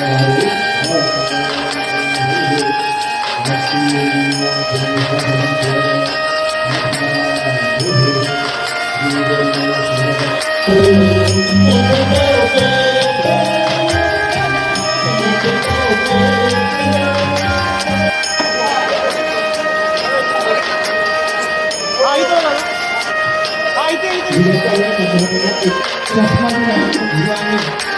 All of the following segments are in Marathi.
होती उपस्थित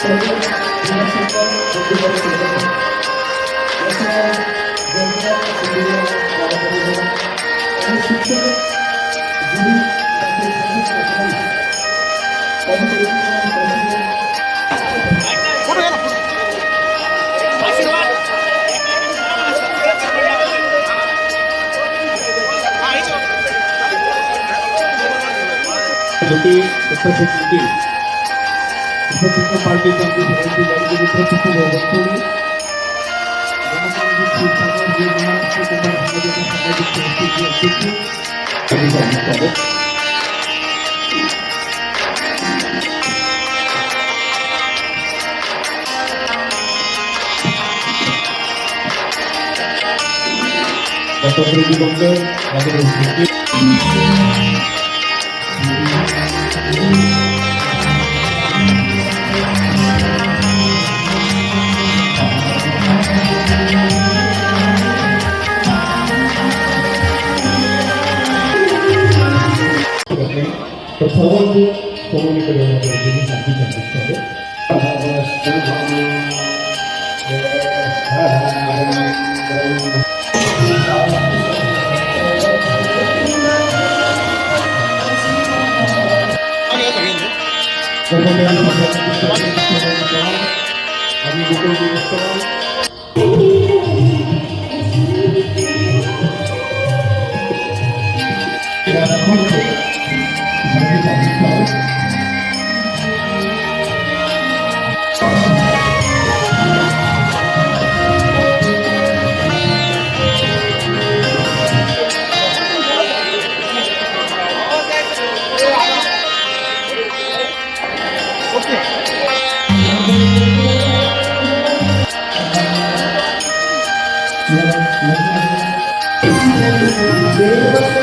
सगळ्यांची गाडी स्वतंत्र वस्तुनी जनसामाजिक शिवसागर जे महाराष्ट्र कुमार समाजाच्या सामाजिक संस्थेची अध्यक्ष. त्यांनी सांगितलं दत्तात्रयजी बंद माझं तर सर्वांनी सर्वांकडे येण्याची सांगली सांगितलं आम्ही दुकान Deus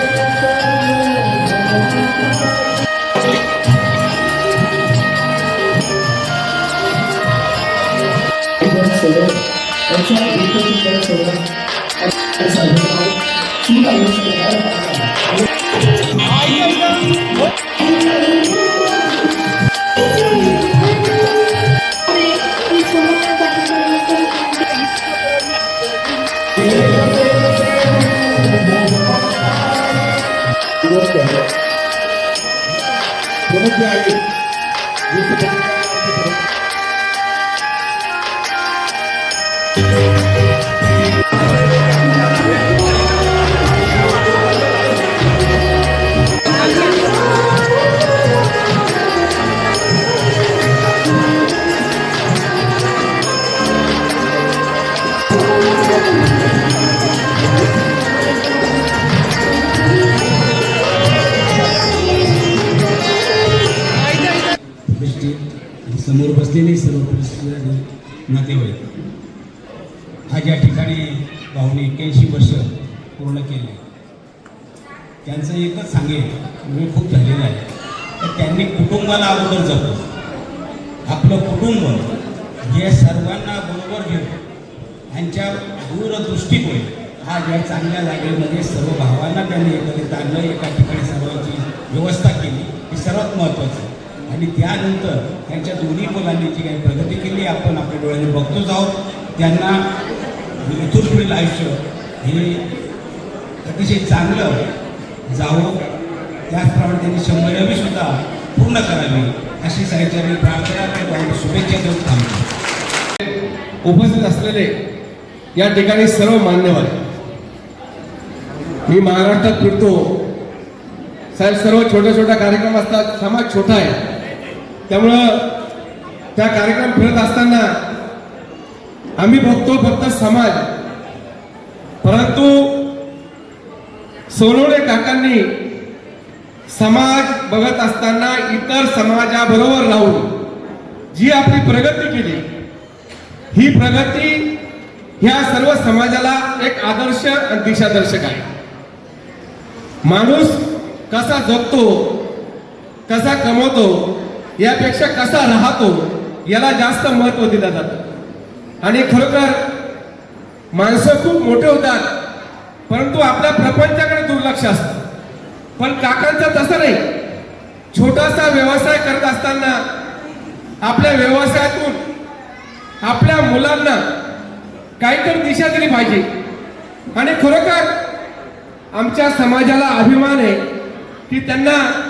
नातेवाईक आज या ठिकाणी भाऊने एक्क्याऐंशी वर्ष पूर्ण केले त्यांचं एकच सांगेल वेळ खूप झालेला आहे तर त्यांनी कुटुंबाला अगोदर जपलं आपलं कुटुंब हे सर्वांना बरोबर घेऊन यांच्या दूरदृष्टीमुळे आज या चांगल्या जागेमध्ये सर्व भावांना त्यांनी एकत्रित आणलं एका ठिकाणी सर्वांची व्यवस्था केली हे सर्वात महत्त्वाचं आहे. आणि त्यानंतर त्यांच्या दोन्ही मुलांनी जी काही प्रगती केली आपण आपल्या डोळ्याने बघतोच आहोत. त्यांना इथून पुढील आयुष्य हे अतिशय चांगलं जावं. त्याचप्रमाणे त्यांनी शंभरावी सुद्धा पूर्ण करावी अशी साहित्याने प्रार्थना करतो आणि शुभेच्छा देऊन थांबतो. उपस्थित असलेले या ठिकाणी सर्व मान्यवर मी महाराष्ट्रात फिरतो. साहेब सर्व छोट्या छोट्या कार्यक्रम असतात समाज छोटा आहे. त्यामुळं त्या कार्यक्रम फिरत असताना आम्ही बघतो फक्त समाज. परंतु सोनवणे काकांनी समाज बघत असताना इतर समाजाबरोबर राहून जी आपली प्रगती केली ही प्रगती ह्या सर्व समाजाला एक आदर्श आणि दिशादर्शक आहे. माणूस कसा जगतो कसा कमवतो यापेक्षा कसा राहतो याला जास्त महत्त्व दिलं जातं. आणि खरोखर माणसं खूप मोठे होतात परंतु आपल्या प्रपंचाकडे दुर्लक्ष असतं. पण काकांचं तसं नाही. छोटासा व्यवसाय करत असताना आपल्या व्यवसायातून आपल्या मुलांना काहीतरी दिशा दिली पाहिजे. आणि खरोखर आमच्या समाजाला अभिमान आहे की त्यांना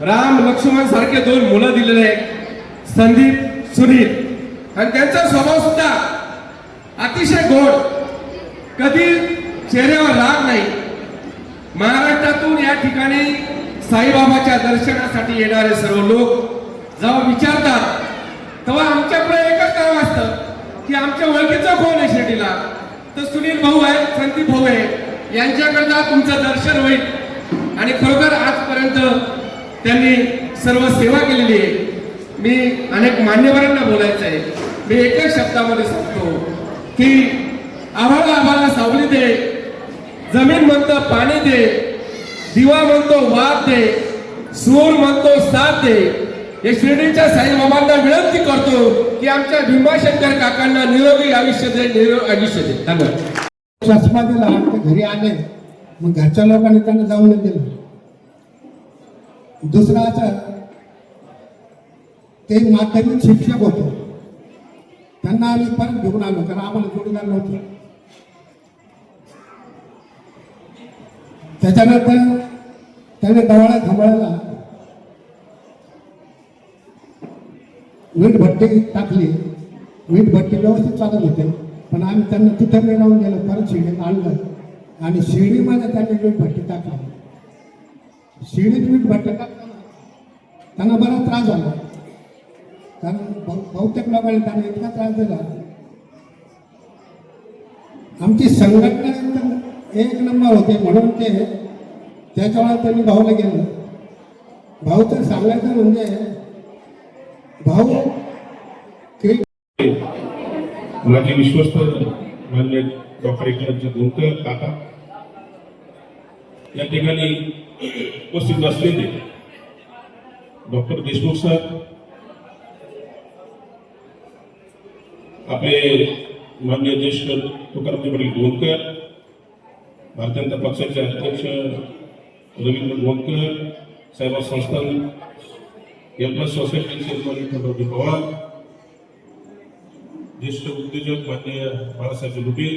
राम लक्ष्मण सारखे दोन मुलं दिलेले आहेत. संदीप सुनील. आणि त्यांचा स्वभाव सुद्धा अतिशय गोड. कधी चेहऱ्यावर राग नाही. महाराष्ट्रातून या ठिकाणी साईबाबाच्या दर्शनासाठी येणारे सर्व लोक जेव्हा विचारतात. तेव्हा आमच्याकडे एकच काम असतं की आमच्या ओळखीचा कोण आहे शेटीला तर सुनील भाऊ आहे संदीप भाऊ आहे. यांच्याकडनं तुमचं दर्शन होईल. आणि खरोखर आजपर्यंत त्यांनी सर्व सेवा केलेली आहे. मी अनेक मान्यवरांना बोलायचं आहे. मी एकाच शब्दामध्ये सांगतो की आम्हाला आम्हाला सावली दे जमीन म्हणतो पाणी दे दिवा म्हणतो वाद दे सूर म्हणतो साथ दे. हे शिर्डीच्या साईबाबांना विनंती करतो की आमच्या भीमाशंकर काकांना निरोगी आयुष्य दे निरोगी आयुष्य दे. धन्यवाद. चष्मा दिला घरी आले. मग घरच्या लोकांनी त्यांना जाऊन दिलं. दुसरं असं ते माध्यमिक शिक्षक होते. त्यांना आम्ही परत घेऊन आलो कारण आम्हाला जोडीदार नव्हते. त्याच्यानंतर त्याने दवाळा थांबवायला वीट भट्टी टाकली. वीट भट्टी व्यवस्थित चालत होते पण आम्ही त्यांना तिथं मिळवून गेलो परत शिडीत आणलं. आणि शिडीमध्ये त्यांनी वीट भट्टी टाकली. शिडीत वीट भट्टी त्यांना बरा त्रास झाला. कारण बहुतेक लोकांना त्यांना इतका त्रास दिला. आमची संघटना एकदम एक नंबर होते म्हणून ते त्याच्यामुळे त्यांनी भाऊला गेलं. भाऊ तर सांगायचं म्हणजे भाऊ माझे विश्वस्त मान्य डॉक्टर एकनाथजी धोकर काका. या ठिकाणी उपस्थित असलेले डॉक्टर देशमुख सर आपले मान्य ज्येष्ठ तुकारामजी पाटील गोंदकर भारतीय जनता पक्षाचे अध्यक्ष रवींद्र गोंदकर साहेब संस्थान एम्प्लॉय सोसायटीचे चेअरमन विठ्ठलरावजी पवार ज्येष्ठ उद्योजक मान्य बाळासाहेब लुटे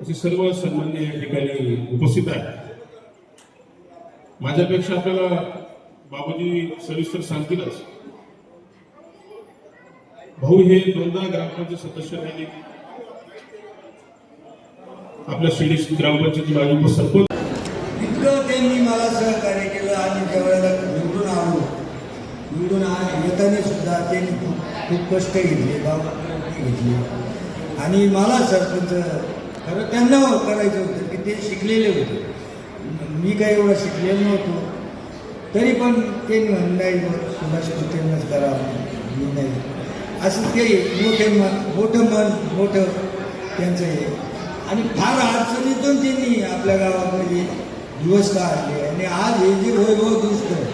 असे सर्व सन्मान्य या ठिकाणी उपस्थित आहेत माझ्यापेक्षा आपल्याला बाबूजी सविस्तर सांगतीलच. भाऊ हे दोनदा ग्रामपंचायत सदस्य राहिले. आपल्या शिडी ग्रामपंचायती माजी सरपंच. इतकं त्यांनी मला सहकार्य केलं आणि ज्या वेळेला निवडून आलो निवडून आ- येताना सुद्धा त्यांनी खूप कष्ट घेतले बाबा घेतले. आणि मला सरपंच खरं त्यांना करायचं होतं की ते शिकलेले होते. मी काही एवढं शिकलेलो नव्हतो. तरी पण ते म्हण नाही सुभाष त्यांनाच करावं मी नाही. असं ते मोठे मन मोठं मन मोठं त्यांचं हे. आणि फार अडचणीतून त्यांनी आपल्या गावामध्ये दिवस काढले. आणि आज हे जे वैभव दिसतं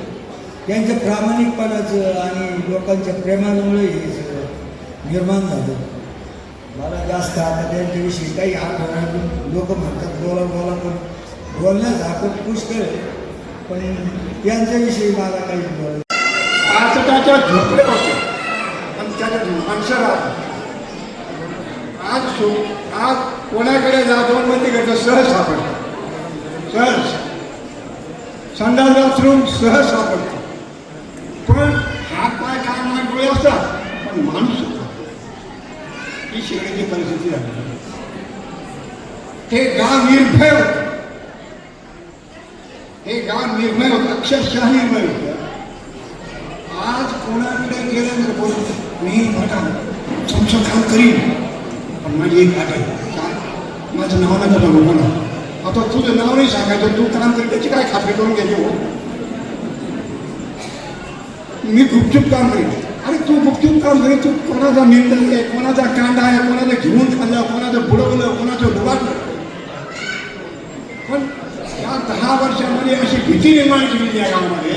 त्यांच्या प्रामाणिकपणाचं आणि लोकांच्या प्रेमामुळे हे सगळं निर्माण झालं. मला जास्त आता त्यांच्याविषयी काही आठवण लोक म्हणतात बोला बोला पण बोलण्यास आपण पुष्कळ आहे. पण त्यांच्याविषयी मला काही बोल आज त्याच्या झोपडे होते. पण त्याच्या माणसं आज सो आज कोणाकडे जातो मग तिकडचं सहज सापडतं. सहज. संडास बाथरूम सहज सापडतं. पण हात पाय काय मान असतात पण माणूस होता. ही शेवटची परिस्थिती झाली. ते गाव निर्भय होतं. हे गाव निर्णय होतं अक्षरशः निर्णय होतं. आज कोणाकडे गेलं तर बोल मी बघा तुमचं काम करीन. पण माझी एक अट आहे. काय? माझं नाव नाही त्याला मला आता तुझं नाव नाही सांगायचं. तू काम करी त्याची काय खात्री करून घ्यायची हो? मी गुपचूप काम करीन. अरे तू गुपचूप काम करीन. तू कोणाचा मेंढल आहे? कोणाचा कांदा आहे? कोणाचं घेऊन खाल्लं? कोणाचं बुडवलं? कोणाचं डुबाटलं पण दहा वर्षामध्ये अशी भीती निर्माण केलेली आहे गावामध्ये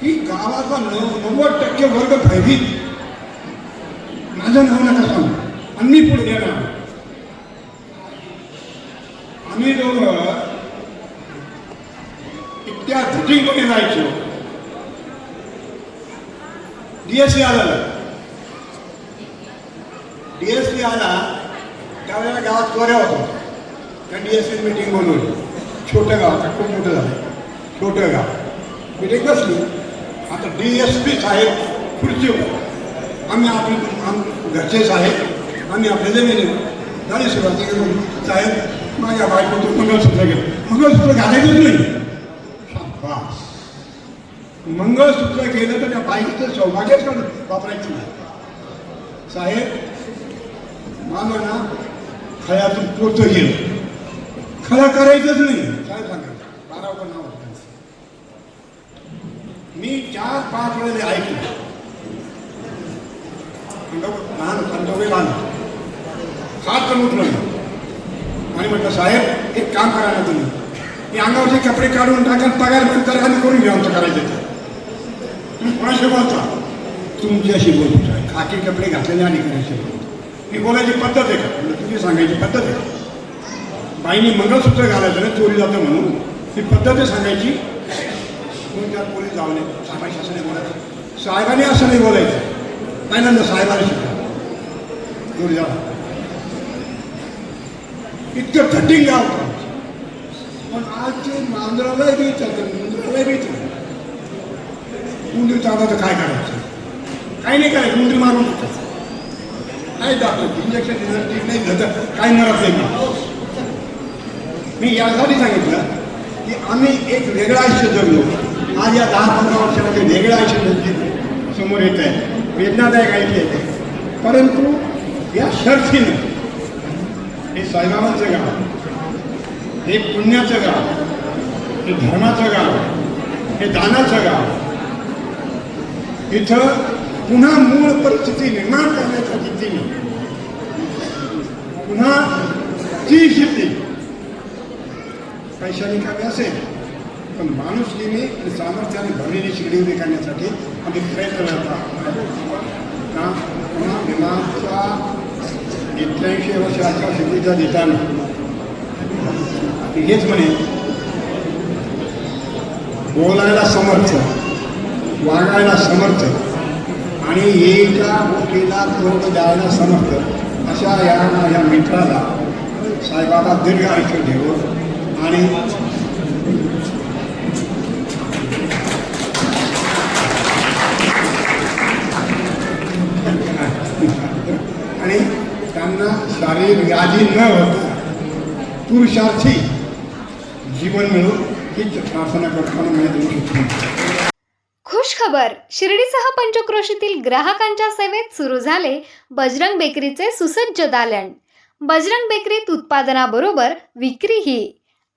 की गावाचा नव नव्वद टक्के वर्ग भयभीत. माझं नाव नका सांग. आणि मी पुढे येणार. आम्ही दोघं इतक्या धुटिंगपणे जायचो. डीएससी आला डीएससी आला त्यावेळेला गावात चोऱ्या होत्या. त्या डीएससी मीटिंग बोलवली छोटं गाव आता खूप मोठं झालं. छोटं गाव. मीटिंग बसली. आता डी एस पी साहेब खुर्चीवर आम्ही आपली आम घरचे साहेब आम्ही आपल्या जमिनी झाली सुरुवात की साहेब माझ्या बायकोचं मंगळसूत्र गेलं मंगळसूत्र घालायचंच नाही. मंगळसूत्र केलं तर त्या बाईकचं सौभाग्यच काढून वापरायचं नाही. साहेब मला ना खळ्यातून पोतं गेलं. खळा करायचंच नाही. नाव होतं. मी चार पाच वेळेला ऐकलं. लहान पंतोबे लहान. सात पण उठलो आणि म्हटलं साहेब एक काम करा ना तुम्ही. मी अंगावरचे कपडे काढून टाका पगार बंद करा आम्ही करून घ्या आमचं करायचं तर तुम्ही कोणाशी बोलता? तुमच्याशी बोलतो साहेब खाकी कपडे घातलेले आणि करायचे मी बोलायची पद्धत आहे का? तुझी सांगायची पद्धत आहे. बाईने मंगळसूत्र घालायचं ना चोरी जातं म्हणून. ही पद्धत सांगायची. म्हणून त्यात पोलीस जावले साहेबांशी असं नाही बोलायचं. साहेबांनी असं नाही बोलायचं. पहिल्यांदा साहेबांनी शिकला दूर जा. इतकं कटिंग गाव. पण आजचे मांजराला बी चालतं मुंजराला बी चालतं उंदीर चालतं तर काय करायचं? काही नाही करायचं. उंदीर मारून टाकायचं. काय दाखवत. इंजेक्शन दिलं ठीक नाही घेतं काय मरत नाही. मी. मी यासाठी सांगितलं. की आम्ही एक वेगळं आयुष्य जगलो. आज या दहा पंधरा वर्षामध्ये वेगळं आयुष्य जगले समोर येत आहे. वेदनादायक ऐकले येते परंतु या शर्थीनं हे साईबाबांचं गाव हे पुण्याचं गाव हे धर्माचं गाव हे दानाचं गाव इथं पुन्हा मूळ परिस्थिती निर्माण करण्याच्या भीतीने पुन्हा ती शेती पैशाने कमी असेल पण माणुसकीने आणि सामर्थ्याने भरलेली शिगडी उभी करण्यासाठी आम्ही प्रयत्न करत का पुन्हा विमानाचा एक्क्याऐंशी वर्षाच्या शेतीचा देताना हेच म्हणे बोलायला समर्थ वागायला समर्थ आणि एका गोष्टीला तोंड द्यायला समर्थ अशा या मित्राला साईबाबा दीर्घ आयुष्य ठेवो आणि आणि त्यांना शारीरिक व्याधी न होता पुरुषार्थी जीवन मिळो हीच प्रार्थना करताना मला देऊ शकतो. खुश खबर शिर्डीसह पंचक्रोशीतील ग्राहकांच्या सेवेत सुरू झाले बजरंग बेकरीचे सुसज्ज दालन. बजरंग बेकरीत उत्पादनाबरोबर विक्रीही.